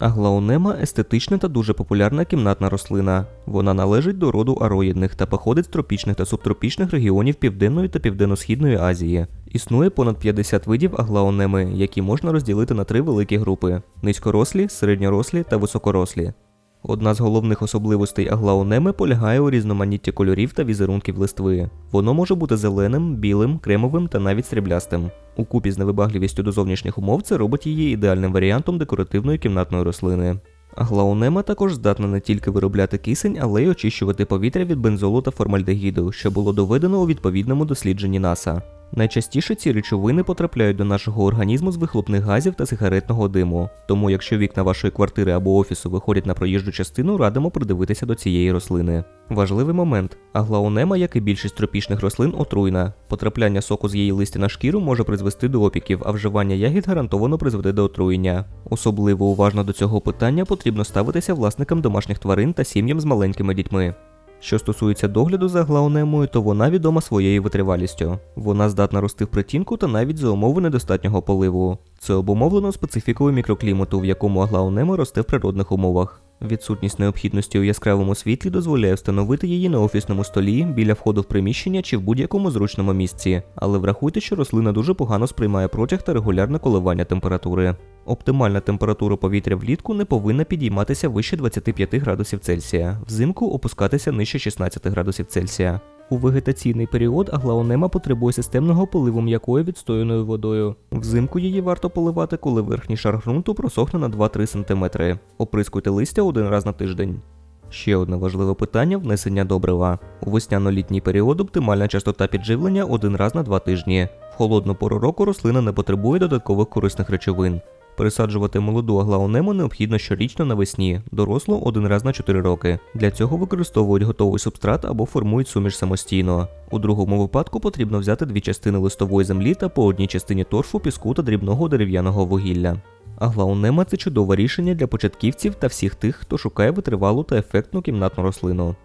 Аглаонема естетична та дуже популярна кімнатна рослина. Вона належить до роду ароїдних та походить з тропічних та субтропічних регіонів Південної та Південно-Східної Азії. Існує понад 50 видів аглаонеми, які можна розділити на три великі групи: низькорослі, середньорослі та високорослі. Одна з головних особливостей аглаонеми полягає у різноманітті кольорів та візерунків листви. Воно може бути зеленим, білим, кремовим та навіть сріблястим. Укупі з невибагливістю до зовнішніх умов це робить її ідеальним варіантом декоративної кімнатної рослини. Аглаонема також здатна не тільки виробляти кисень, але й очищувати повітря від бензолу та формальдегіду, що було доведено у відповідному дослідженні НАСА. Найчастіше ці речовини потрапляють до нашого організму з вихлопних газів та сигаретного диму. Тому, якщо вікна вашої квартири або офісу виходять на проїжджу частину, радимо придивитися до цієї рослини. Важливий момент: аглаонема, як і більшість тропічних рослин, отруйна. Потрапляння соку з її листя на шкіру може призвести до опіків, а вживання ягід гарантовано призведе до отруєння. Особливо уважно до цього питання потрібно ставитися власникам домашніх тварин та сім'ям з маленькими дітьми. Що стосується догляду за глаонемою, то вона відома своєю витривалістю. Вона здатна рости в притінку та навіть за умови недостатнього поливу. Це обумовлено специфікою мікроклімату, в якому аглаонема росте в природних умовах. Відсутність необхідності у яскравому світлі дозволяє встановити її на офісному столі, біля входу в приміщення чи в будь-якому зручному місці. Але врахуйте, що рослина дуже погано сприймає протяг та регулярне коливання температури. Оптимальна температура повітря влітку не повинна підійматися вище 25 градусів Цельсія, взимку опускатися нижче 16 градусів Цельсія. У вегетаційний період аглаонема потребує системного поливу м'якою відстояною водою. Взимку її варто поливати, коли верхній шар ґрунту просохне на 2-3 см. Оприскуйте листя один раз на тиждень. Ще одне важливе питання внесення добрива. У весняно-літній період оптимальна частота підживлення один раз на два тижні. В холодну пору року рослина не потребує додаткових корисних речовин. Пересаджувати молоду аглаонему необхідно щорічно навесні, дорослу один раз на 4 роки. Для цього використовують готовий субстрат або формують суміш самостійно. У другому випадку потрібно взяти дві частини листової землі та по одній частині торфу, піску та дрібного дерев'яного вугілля. Аглаонема це чудове рішення для початківців та всіх тих, хто шукає витривалу та ефектну кімнатну рослину.